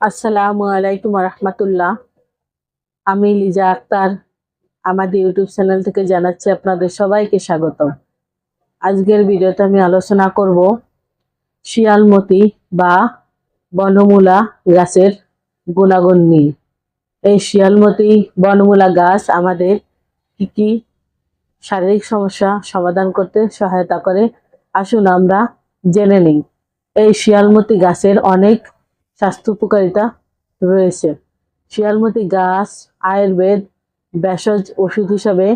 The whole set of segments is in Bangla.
আসসালামু আলাইকুম রহমতুল্লাহ আমি লিজা আক্তার, আমাদের ইউটিউব চ্যানেল থেকে জানাচ্ছি আপনাদের সবাইকে স্বাগতম। আজকের ভিডিওতে আমি আলোচনা করব শিয়ালমতি বা বনমূলা গাছের গুণাগুণ নিয়ে। এই শিয়ালমতি বনমূলা গাছ আমাদের কি কি শারীরিক সমস্যা সমাধান করতে সহায়তা করে? আসুন আমরা জেনে নিই। এই শিয়ালমতি গাছের অনেক স্বাস্থ্য উপকারিতা রয়েছে। শিয়ালমতি গাছ, আয়ুর্বেদ, ভেষজ ওষুধ হিসাবে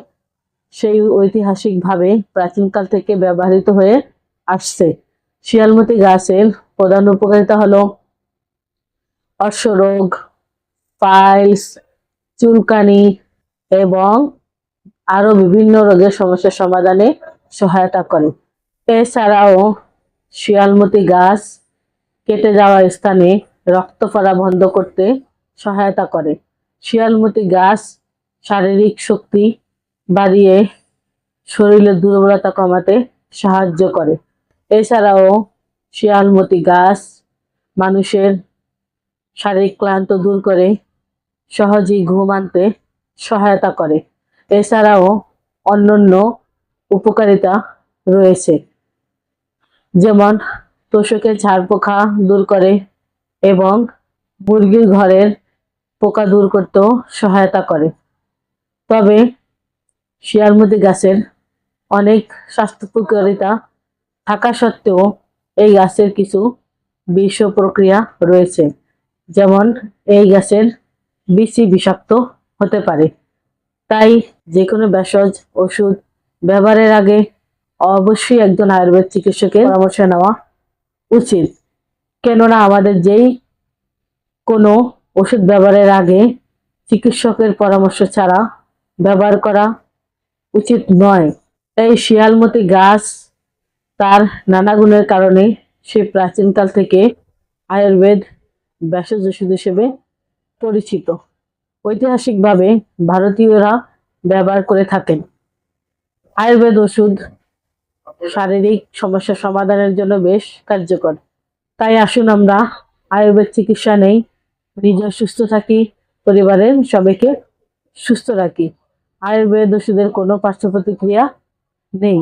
সেই ঐতিহাসিকভাবে প্রাচীনকাল থেকে ব্যবহৃত হয়ে আসছে। শিয়ালমতি গাছের প্রধান উপকারিতা হলো অশ্বরোগ, পাইলস, চুলকানি এবং আরও বিভিন্ন রোগের সমস্যার সমাধানে সহায়তা করে। এছাড়াও শিয়ালমতি গাছ কেটে যাওয়া স্থানে রক্ত পড়া বন্ধ করতে সহায়তা করে। শিয়ালমতি গাছ শারীরিক শক্তি বাড়িয়ে শরীরের দুর্বলতা কমাতে সাহায্য করে। এছাড়াও শিয়ালমতি গাছ মানুষের শারীরিক ক্লান্ত দূর করে, সহজেই ঘুম আনতে সহায়তা করে। এছাড়াও অন্যান্য উপকারিতা রয়েছে, যেমন তোষকের ঝাড় পোকা দূর করে এবং মুরগির ঘরের পোকা দূর করতেও সহায়তা করে। তবে শিয়ালমতি গাছের অনেক স্বাস্থ্য উপকারিতা থাকা সত্ত্বেও এই গাছের কিছু বিষ প্রক্রিয়া রয়েছে, যেমন এই গাছের বিচি বিষাক্ত হতে পারে। তাই যে কোনো ভেষজ ওষুধ ব্যবহারের আগে অবশ্যই একজন আয়ুর্বেদ চিকিৎসকের পরামর্শ নেওয়া উচিত। কেননা আমাদের যেই কোনো ওষুধ ব্যবহারের আগে চিকিৎসকের পরামর্শ ছাড়া ব্যবহার করা উচিত নয়। তাই শিয়ালমতি গাছ তার নানা গুণের কারণে সে প্রাচীনকাল থেকে আয়ুর্বেদ ভেষজ ওষুধ হিসেবে পরিচিত। ঐতিহাসিকভাবে ভারতীয়রা ব্যবহার করে থাকেন। আয়ুর্বেদ ওষুধ শারীরিক সমস্যা সমাধানের জন্য বেশ কার্যকর। তাই আসুন আমরা আয়ুর্বেদ চিকিৎসা নেই। নিজে সুস্থ থাকি পরিবারের সবাইকে সুস্থ রাখি। আয়ুর্বেদ ওষুধের কোনো পার্শ্ব প্রতিক্রিয়া নেই।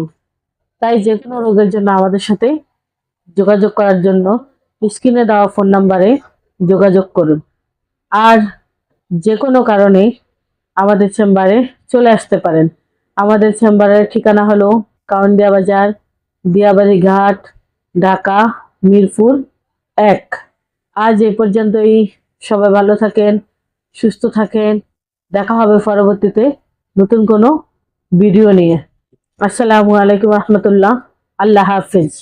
তাই যে কোনো রোগের জন্য আমাদের সাথে যোগাযোগ করার জন্য স্ক্রিনে দেওয়া ফোন নাম্বারে যোগাযোগ করুন। আর যে কোনো কারণে আমাদের চেম্বারে চলে আসতে পারেন। আমাদের চেম্বারের ঠিকানা হলো কাউন্ডিয়া বাজার দিয়াবাড়ি ঘাট, ঢাকা, মিরপুর। এক। আজ এ পর্যন্তই। সবাই ভালো থাকেন, সুস্থ থাকেন। দেখা হবে পরবর্তীতে নতুন কোনো ভিডিও নিয়ে। আসসালামু আলাইকুম রহমতুল্লাহ। আল্লাহ হাফিজ।